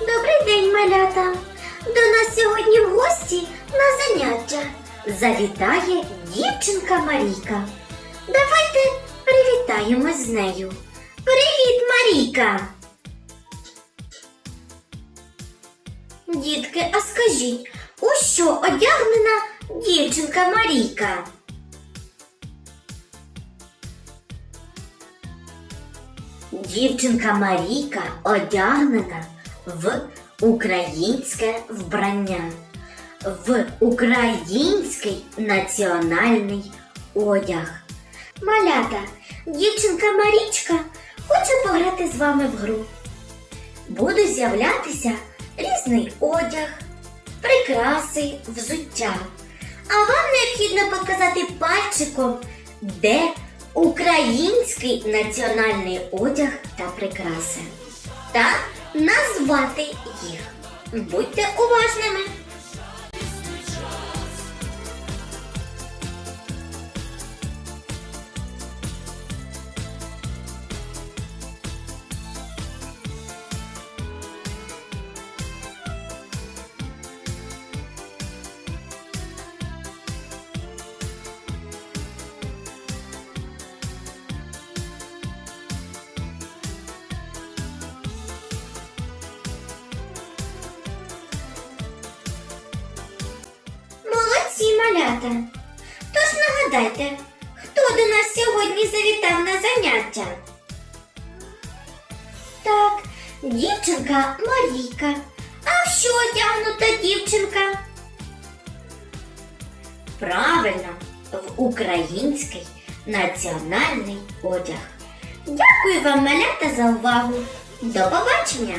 Добрий день, малята! До нас сьогодні в гості на заняття завітає дівчинка Марійка. Давайте привітаємось з нею. Привіт, Марійка! Дітки, а скажіть, у що одягнена дівчинка Марійка? Дівчинка Марійка одягнена в українське вбрання, в український національний одяг. Малята, дівчинка Марічка хоче пограти з вами в гру. Буде з'являтися різний одяг, прикраси, взуття. А вам необхідно показати пальчиком, де український національний одяг та прикраси. Та назвати їх. Будьте уважними. Малята. Тож нагадайте, хто до нас сьогодні завітав на заняття? Так, дівчинка Марійка. А в що одягнута дівчинка? Правильно, в український національний одяг. Дякую вам, малята, за увагу. До побачення!